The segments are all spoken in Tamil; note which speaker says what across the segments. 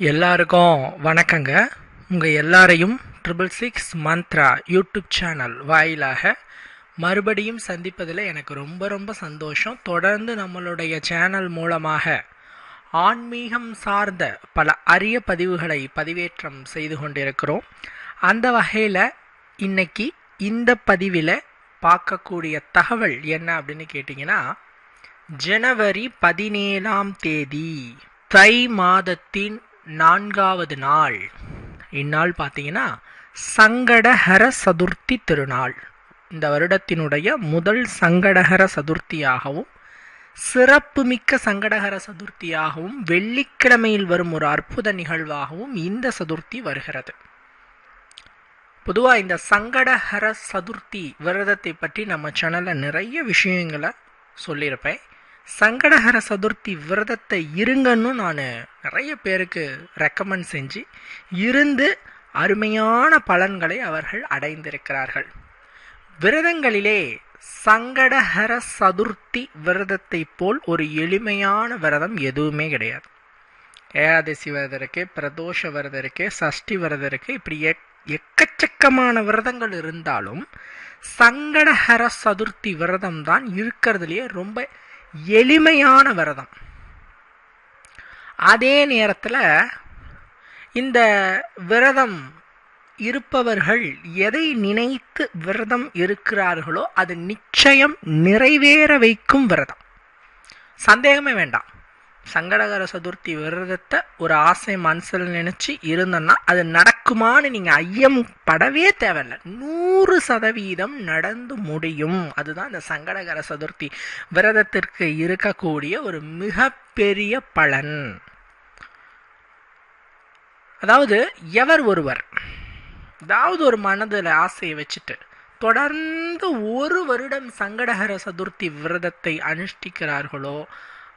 Speaker 1: எல்லாருக்கும் வணக்கங்க. உங்கள் எல்லாரையும் triple six Mantra YouTube channel வாயிலாக மறுபடியும் சந்திப்பதில் எனக்கு ரொம்ப ரொம்ப சந்தோஷம். தொடர்ந்து நம்மளுடைய சேனல் மூலமாக ஆன்மீகம் சார்ந்த பல அரிய பதிவுகளை பதிவேற்றம் செய்து கொண்டிருக்கிறோம். அந்த வகையில் இன்னைக்கு இந்த பதிவில் பார்க்கக்கூடிய தகவல் என்ன அப்படின்னு கேட்டிங்கன்னா ஜனவரி பதினேழாம் தேதி தை மாதத்தின் நான்காவது நாள். இந்நாள் பார்த்தீங்கன்னா சங்கடஹர சதுர்த்தி திருநாள். இந்த வருடத்தினுடைய முதல் சங்கடஹர சதுர்த்தியாகவும் சிறப்புமிக்க சங்கடஹர சதுர்த்தியாகவும் வெள்ளிக்கிழமையில் வரும் ஒரு அற்புத நிகழ்வாகவும் இந்த சதுர்த்தி வருகிறது. பொதுவாக இந்த சங்கடஹர சதுர்த்தி விரதத்தை பற்றி நம்ம சேனலில் நிறைய விஷயங்களை சொல்லியிருப்பேன். சங்கடஹர சதுர்த்தி விரதத்தை இருங்கன்னு நான் நிறைய பேருக்கு ரெக்கமெண்ட் செஞ்சு இருந்து அருமையான பலன்களை அவர்கள் அடைந்திருக்கிறார்கள். விரதங்களிலே சங்கடஹர சதுர்த்தி விரதத்தை போல் ஒரு எளிமையான விரதம் எதுவுமே கிடையாது. ஏகாதசி விரதம் இருக்கு பிரதோஷ விரதம் இருக்கு சஷ்டி விரதம் இருக்கு இப்படி எக் எக்கச்சக்கமான விரதங்கள் இருந்தாலும் சங்கடஹர சதுர்த்தி விரதம் தான் இருக்கிறதுலையே ரொம்ப எளிமையான விரதம். அதே நேரத்தில் இந்த விரதம் இருப்பவர்கள் எதை நினைத்து விரதம் இருக்கிறார்களோ அது நிச்சயம் நிறைவேற வைக்கும் விரதம். சந்தேகமே வேண்டாம். சங்கடகர சதுர்த்தி விரதத்தை ஒரு ஆசை மனசில் நினச்சி இருந்தோன்னா அது நடக்குமான்னு நீங்கள் ஐயம் படவே தேவையில்லை. நூறு சதவீதம் நடந்து முடியும். அதுதான் இந்த சங்கடகர சதுர்த்தி விரதத்திற்கு இருக்கக்கூடிய ஒரு மிகப்பெரிய பலன். அதாவது எவர் ஒருவர் ஏதாவது ஒரு மனதில் ஆசையை வச்சுட்டு தொடர்ந்து ஒரு வருடம் சங்கடகர சதுர்த்தி விரதத்தை அனுஷ்டிக்கிறார்களோ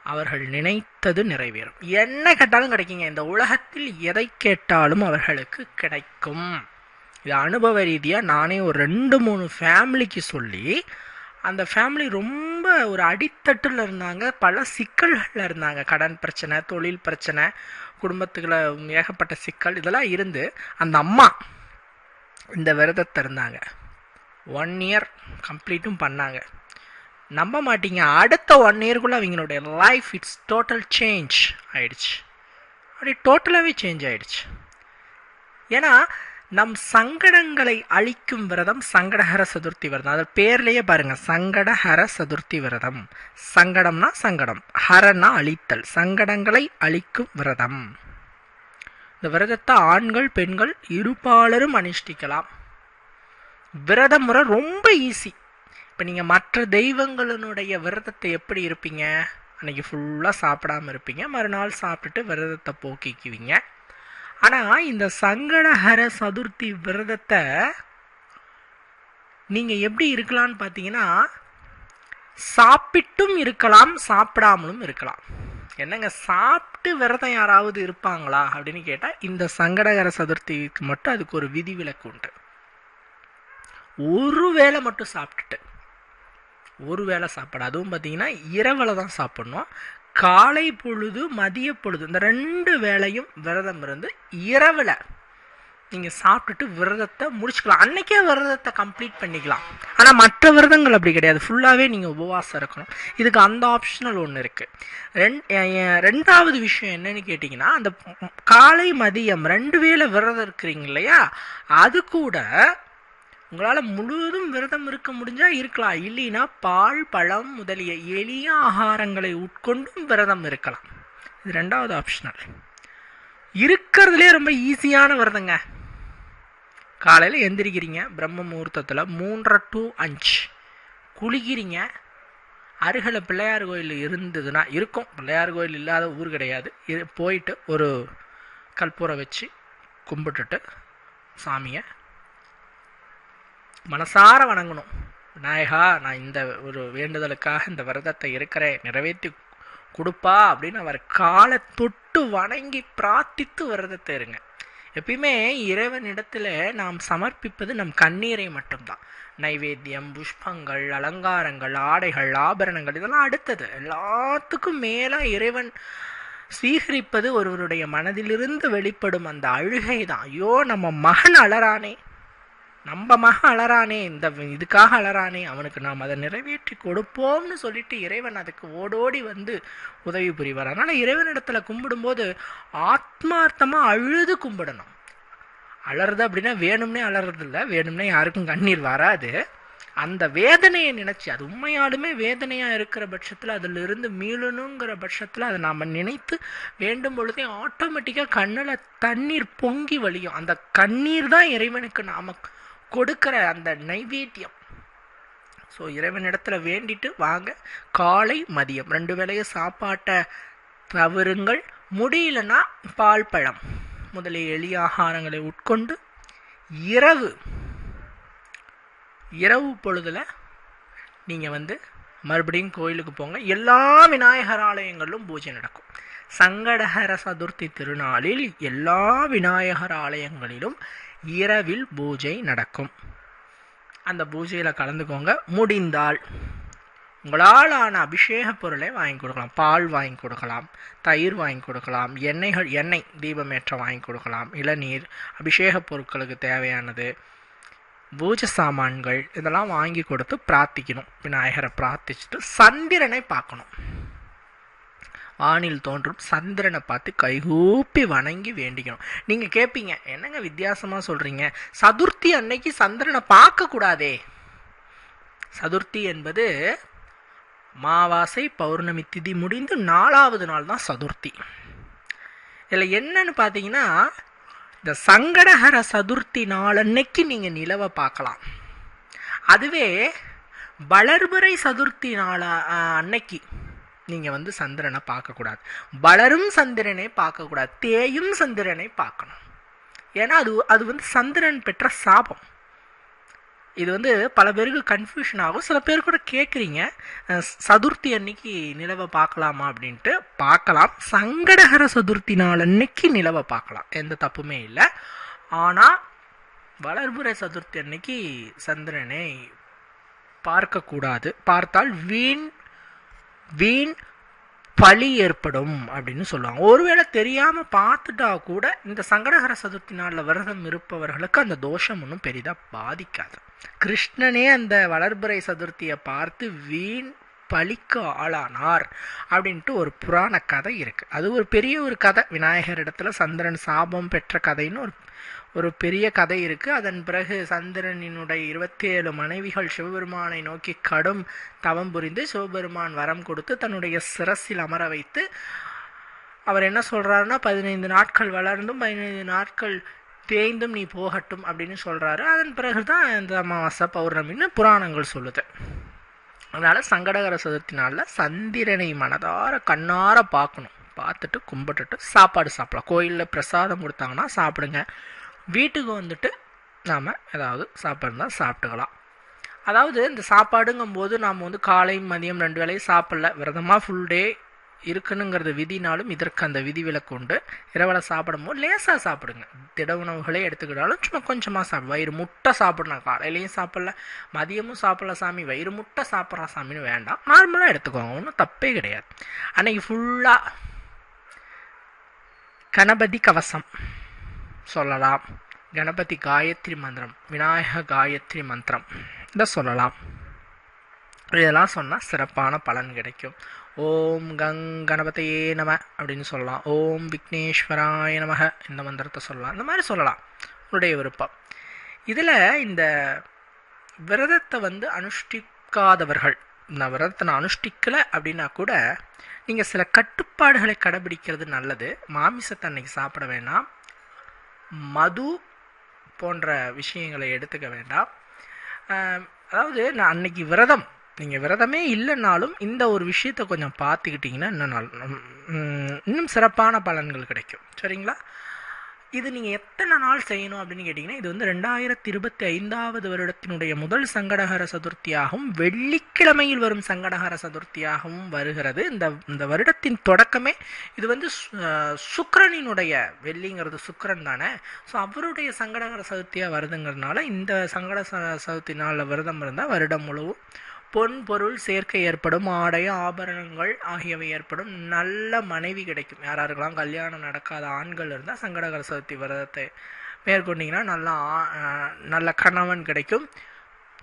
Speaker 1: அவர்கள் நினைத்தது நிறைவேறும். என்ன கேட்டாலும் கிடைக்குங்க. இந்த உலகத்தில் எதை கேட்டாலும் அவர்களுக்கு கிடைக்கும். இது அனுபவ ரீதியாக நானே ஒரு ரெண்டு மூணு ஃபேமிலிக்கு சொல்லி அந்த ஃபேமிலி ரொம்ப ஒரு அடித்தட்டில் இருந்தாங்க. பல சிக்கல்களில் இருந்தாங்க. கடன் பிரச்சனை தொழில் பிரச்சனை குடும்பத்துக்குள்ள ஏகப்பட்ட சிக்கல் இதெல்லாம் இருந்து அந்த அம்மா இந்த விரதத்தை இருந்தாங்க. ஒன் இயர் கம்ப்ளீட்டும் பண்ணாங்க. நம்ப மாட்டீங்க. அடுத்த ஒன் இயர்க்குள்ளே அவங்களுடைய லைஃப் இட்ஸ் டோட்டல் சேஞ்ச் ஆயிடுச்சு. அப்படி டோட்டலாகவே சேஞ்ச் ஆயிடுச்சு. ஏன்னா நம் சங்கடங்களை அழிக்கும் விரதம் சங்கடஹர சதுர்த்தி விரதம். அது பேர்லேயே பாருங்கள் சங்கடஹர சதுர்த்தி விரதம். சங்கடம்னா சங்கடம். ஹரனா அழித்தல். சங்கடங்களை அழிக்கும் விரதம். இந்த விரதத்தை ஆண்கள் பெண்கள் இருபாலரும் அனுஷ்டிக்கலாம். விரத முறை ரொம்ப ஈஸி இப்போ நீங்கள் மற்ற தெய்வங்களினுடைய விரதத்தை எப்படி இருப்பீங்க? அன்னைக்கு ஃபுல்லாக சாப்பிடாம இருப்பீங்க. மறுநாள் சாப்பிட்டுட்டு விரதத்தை போக்கிக்குவீங்க. ஆனால் இந்த சங்கடஹர சதுர்த்தி விரதத்தை நீங்கள் எப்படி இருக்கலாம்னு பார்த்தீங்கன்னா சாப்பிட்டும் இருக்கலாம் சாப்பிடாமலும் இருக்கலாம். என்னங்க சாப்பிட்டு விரதம் யாராவது இருப்பாங்களா அப்படின்னு கேட்டால் இந்த சங்கடகர சதுர்த்திக்கு மட்டும் அதுக்கு ஒரு விதிவிலக்கு உண்டு. ஒரு வேளை மட்டும் சாப்பிட்டுட்டு. ஒரு வேளை சாப்பாடு அதுவும் பார்த்தீங்கன்னா இரவில் தான் சாப்பிட்ணும். காலை பொழுது மதிய பொழுது இந்த ரெண்டு வேளையும் விரதம் இருந்து இரவில் நீங்கள் சாப்பிட்டுட்டு விரதத்தை முடிச்சுக்கலாம். அன்னைக்கே விரதத்தை கம்ப்ளீட் பண்ணிக்கலாம். ஆனால் மற்ற விரதங்கள் அப்படி கிடையாது. ஃபுல்லாகவே நீங்கள் உபவாசம் இருக்கணும். இதுக்கு அந்த ஆப்ஷனல் ஒன்று இருக்குது ரெண் ரெண்டாவது விஷயம் என்னன்னு கேட்டிங்கன்னா அந்த காலை மதியம் ரெண்டு வேளை விரதம் இருக்கிறீங்க இல்லையா? அது கூட உங்களால் முழுவதும் விரதம் இருக்க முடிஞ்சால் இருக்கலாம். இல்லைன்னா பால் பழம் முதலிய எளிய ஆகாரங்களை உட்கொண்டும் விரதம் இருக்கலாம். இது ரெண்டாவது ஆப்ஷனல் இருக்கிறதுலே ரொம்ப ஈஸியான விரதங்க. காலையில் எந்திரிக்கிறீங்க பிரம்ம முகூர்த்தத்தில் மூன்றரை டு அஞ்சு. குளிக்கிறீங்க அருகில் பிள்ளையார் கோயில் இருந்ததுன்னா இருக்கும். பிள்ளையார் கோயில் இல்லாத ஊர் கிடையாது. போயிட்டு ஒரு கற்பூரை வச்சு கும்பிட்டுட்டு சாமியை மனசார வணங்கணும். விநாயகா நான் இந்த ஒரு வேண்டுதலுக்காக இந்த விரதத்தை இருக்கிறேன். நிறைவேற்றி கொடுப்பா அப்படின்னு அவர் காலை தொட்டு வணங்கி பிரார்த்தித்து விரதத்தை இருங்க. எப்பயுமே இறைவனிடத்தில் நாம் சமர்ப்பிப்பது நம் கண்ணீரை மட்டும்தான். நைவேத்தியம் புஷ்பங்கள் அலங்காரங்கள் ஆடைகள் ஆபரணங்கள் இதெல்லாம் அடுத்தது. எல்லாத்துக்கும் மேலே இறைவன் சீகரிப்பது ஒருவருடைய மனதிலிருந்து வெளிப்படும் அந்த அழுகை தான் ஐயோ நம்ம மகன் அலறானே நம்ம மகன் அலறானே இந்த இதுக்காக அலறானே அவனுக்கு நாம் அதை நிறைவேற்றி கொடுப்போம்னு சொல்லிட்டு இறைவன் அதுக்கு ஓடோடி வந்து உதவி புரிவார். அதனால் இறைவனிடத்தில் கும்பிடும்போது ஆத்மார்த்தமாக அழுது கும்பிடணும். அலறது அப்படின்னா வேணும்னே அலறது இல்லை வேணும்னே யாருக்கும் கண்ணீர் வராது. அந்த வேதனையை நினச்சி அது உண்மையாலுமே வேதனையாக இருக்கிற பட்சத்தில் அதிலிருந்து மீளணுங்கிற பட்சத்தில் அதை நாம் நினைத்து வேண்டும் பொழுதே ஆட்டோமேட்டிக்காக கண்ணில் தண்ணீர் பொங்கி வழியும். அந்த கண்ணீர் தான் இறைவனுக்கு நாம கொடுக்கிற அந்த நைவேத்தியம். ஸோ இறைவனிடத்துல வேண்டிட்டு வாங்க. காலை மதியம். ரெண்டு வேளையும் சாப்பாட்டை தவறுங்கள். முடியலன்னா பால் பழம். முதலிய எளிய ஆகாரங்களை உட்கொண்டு இரவு இரவு பொழுதில் நீங்கள் வந்து மறுபடியும் கோயிலுக்கு போங்க. எல்லா விநாயகர் ஆலயங்களிலும் பூஜை நடக்கும். சங்கடஹர சதுர்த்தி திருநாளில் எல்லா விநாயகர் ஆலயங்களிலும் இரவில் பூஜை நடக்கும். அந்த பூஜையில் கலந்துக்கோங்க. முடிந்தால் உங்களால் ஆன அபிஷேக பொருளை வாங்கி கொடுக்கலாம். பால் வாங்கி கொடுக்கலாம். தயிர் வாங்கி கொடுக்கலாம். எண்ணெய்கள் எண்ணெய் தீபமேற்ற வாங்கி கொடுக்கலாம். இளநீர் அபிஷேக பொருட்களுக்கு தேவையானது பூஜை சாமான்கள் இதெல்லாம் வாங்கி கொடுத்து பிரார்த்திக்கணும். விநாயகரை பிரார்த்திச்சுட்டு சந்திரனை பார்க்கணும். வானில் தோன்றும் சந்திரனை பார்த்து கைகூப்பி வணங்கி வேண்டிக்கணும். நீங்கள் கேட்பீங்க என்னங்க வித்தியாசமாக சொல்கிறீங்க சதுர்த்தி அன்னைக்கு சந்திரனை பார்க்கக்கூடாதே. சதுர்த்தி என்பது மாவாசை பௌர்ணமி திதி முடிந்து நாலாவது நாள் தான் சதுர்த்தி. இதில் என்னன்னு பார்த்தீங்கன்னா இந்த சங்கடஹர சதுர்த்தி நாளன்னைக்கு நீங்கள் நிலவை பார்க்கலாம். அதுவே வளர்பிறை சதுர்த்தி நாள அன்னைக்கு. நீங்கள் வந்து சந்திரனை பார்க்கக்கூடாது. வளரும் சந்திரனை பார்க்கக்கூடாது. தேயும் சந்திரனை பார்க்கணும். ஏன்னா அது அது வந்து சந்திரன் பெற்ற சாபம். இது வந்து பல பேருக்கு கன்ஃபியூஷன் ஆகும். சில பேர் கூட கேட்குறீங்க சதுர்த்தி அன்னைக்கு நிலவை பார்க்கலாமா அப்படின்ட்டு. பார்க்கலாம். சங்கடகர சதுர்த்தி நாள் அன்னைக்கு நிலவை பார்க்கலாம். எந்த தப்புமே இல்லை. ஆனால் வளர்புரை சதுர்த்தி அன்னைக்கு சந்திரனை பார்க்கக்கூடாது. பார்த்தால் வீண் வீண் பழி ஏற்படும் அப்படின்னு சொல்லுவாங்க. ஒருவேளை தெரியாமல் பார்த்துட்டா கூட இந்த சங்கடகர சதுர்த்தி நாளில் விரதம் இருப்பவர்களுக்கு அந்த தோஷம் ஒன்றும் பெரிதாக பாதிக்காது. கிருஷ்ணனே அந்த வளர்பிறை சதுர்த்தியை பார்த்து வீண் பழிக்கு ஆளானார் அப்படின்ட்டு ஒரு புராண கதை இருக்குது அது ஒரு பெரிய ஒரு கதை. விநாயகர் இடத்துல சந்திரன் சாபம் பெற்ற கதைன்னு ஒரு ஒரு பெரிய கதை இருக்குது அதன் பிறகு சந்திரனினுடைய இருபத்தி ஏழு மனைவிகள் சிவபெருமானை நோக்கி கடும் தவம் புரிந்து சிவபெருமான் வரம் கொடுத்து தன்னுடைய சிரசில் அமர வைத்து அவர் என்ன சொல்கிறாருன்னா பதினைந்து நாட்கள் வளர்ந்தும் பதினைந்து நாட்கள் தேய்ந்தும் நீ போகட்டும் அப்படின்னு சொல்கிறாரு அதன் பிறகு தான் இந்த அமாவாசை பௌர்ணமின்னு புராணங்கள் சொல்லுது. அதனால் சங்கடகர சதுர்த்தி நாளில் சந்திரனை மனதார கண்ணார பார்க்கணும். பார்த்துட்டு கும்பிட்டுட்டு சாப்பாடு சாப்பிடலாம். கோயிலில் பிரசாதம் கொடுத்தாங்கன்னா சாப்பிடுங்க. வீட்டுக்கு வந்துட்டு நாம் ஏதாவது சாப்பிட்றதா சாப்பிட்டுக்கலாம். அதாவது இந்த சாப்பாடுங்கும்போது நாம் வந்து காலை மதியம் ரெண்டு வேளையும் சாப்பிடல விரதமாக ஃபுல் டே இருக்குனுங்கிறது விதினாலும் இதற்கு அந்த விதி விலக்கு உண்டு. இரவில் சாப்பிடும்போது லேசாக சாப்பிடுங்க. திட உணவுகளே எடுத்துக்கிட்டாலும் சும்மா கொஞ்சமாக சாப்பிடு. வயிறு முட்டை சாப்பிடணும். காலையிலையும் சாப்பிடல மதியமும் சாப்பிடல சாமி. வயிறு முட்டை சாப்பிட்றா சாமின்னு வேண்டாம். நார்மலாக எடுத்துக்கோங்க. ஒன்றும் தப்பே கிடையாது. அன்னைக்கு ஃபுல்லாக கணபதி கவசம். சொல்லலாம். கணபதி காயத்ரி மந்திரம் விநாயக காயத்ரி மந்திரம். இதை சொல்லலாம். இதெல்லாம் சொன்னால் சிறப்பான பலன் கிடைக்கும். ஓம் கங் கணபதையே நம அப்படின்னு சொல்லலாம். ஓம் விக்னேஸ்வராய நமக இந்த மந்திரத்தை சொல்லலாம். இந்த மாதிரி சொல்லலாம். உன்னுடைய விருப்பம். இதில் இந்த விரதத்தை வந்து அனுஷ்டிக்காதவர்கள் இந்த விரதத்தை நான் அனுஷ்டிக்கலை அப்படின்னா கூட நீங்கள் சில கட்டுப்பாடுகளை கடைபிடிக்கிறது நல்லது. மாமிசத்தை அன்னைக்கு சாப்பிட வேணாம். மது போன்ற விஷயங்களை எடுத்துக்க வேண்டாம். அதாவது நான் அன்னைக்கு விரதம். நீங்கள் விரதமே இல்லைனாலும் இந்த ஒரு விஷயத்தை கொஞ்சம் பார்த்துக்கிட்டிங்கன்னா இன்னும் நல் இன்னும் சிறப்பான பலன்கள் கிடைக்கும். சரிங்களா? இது நீங்கள் எத்தனை நாள் செய்யணும் அப்படின்னு கேட்டிங்கன்னா இது வந்து ரெண்டாயிரத்தி இருபத்தி ஐந்தாவது வருடத்தினுடைய முதல் சங்கடகர சதுர்த்தியாகவும் வெள்ளிக்கிழமையில் வரும் சங்கடகர சதுர்த்தியாகவும் வருகிறது. இந்த இந்த வருடத்தின் தொடக்கமே இது வந்து சுக்கரனினுடைய வெள்ளிங்கிறது சுக்கரன் தானே. ஸோ அவருடைய சங்கடகர சதுர்த்தியாக வருதுங்கிறதுனால இந்த சங்கட சதுர்த்தி நாளில் விரதம் இருந்தால் வருடம் முழுவதும் பொன் பொருள் சேர்க்கை ஏற்படும் ஆடை ஆபரணங்கள் ஆகியவை ஏற்படும். நல்ல மனைவி கிடைக்கும். யாராருக்கெல்லாம் கல்யாணம் நடக்காத ஆண்கள் இருந்தால் சங்கடகர சதுர்த்தி விரதத்தை மேற்கொண்டீங்கன்னா நல்ல ஆ- நல்ல கணவன் கிடைக்கும்.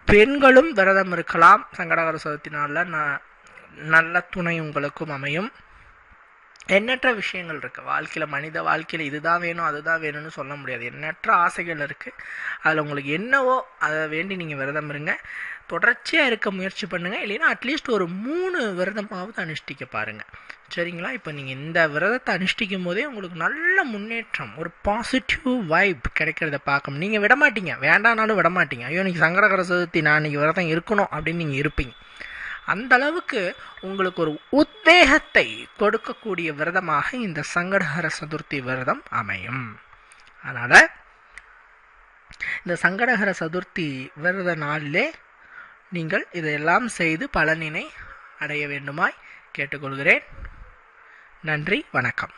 Speaker 1: பெண்களும் விரதம் இருக்கலாம். சங்கடகர சதுர்த்தி நாளில் ந நல்ல துணை உங்களுக்கும் அமையும். எண்ணற்ற விஷயங்கள் இருக்குது வாழ்க்கையில் மனித வாழ்க்கையில் இதுதான் வேணும் அதுதான் வேணும்னு சொல்ல முடியாது. எண்ணற்ற ஆசைகள் இருக்குது அதில் உங்களுக்கு என்னவோ அதை வேண்டி நீங்கள் விரதம் இருங்க. தொடர்ச்சியாக இருக்க முயற்சி பண்ணுங்கள் இல்லைன்னா அட்லீஸ்ட் ஒரு மூணு விரதமாவது அனுஷ்டிக்க பாருங்கள் சரிங்களா? இப்போ நீங்கள் இந்த விரதத்தை அனுஷ்டிக்கும் போதே உங்களுக்கு நல்ல முன்னேற்றம் ஒரு பாசிட்டிவ் வைப் கிடைக்கிறத பார்க்கணும். நீங்கள் விட மாட்டீங்க வேண்டானாலும் விடமாட்டீங்க. ஐயோ இன்னைக்கு சங்கடகர சதுர்த்தி நான் இன்னைக்கு விரதம் இருக்கணும் அப்படின்னு நீங்கள் இருப்பீங்க. அந்த அளவுக்கு உங்களுக்கு ஒரு உத்வேகத்தை கொடுக்கக்கூடிய விரதமாக இந்த சங்கடஹர சதுர்த்தி விரதம் அமையும். அதனால் இந்த சங்கடஹர சதுர்த்தி விரத நாளிலே நீங்கள் இதையெல்லாம் செய்து பலனினை அடைய வேண்டுமாய் கேட்டுக்கொள்கிறேன். நன்றி வணக்கம்.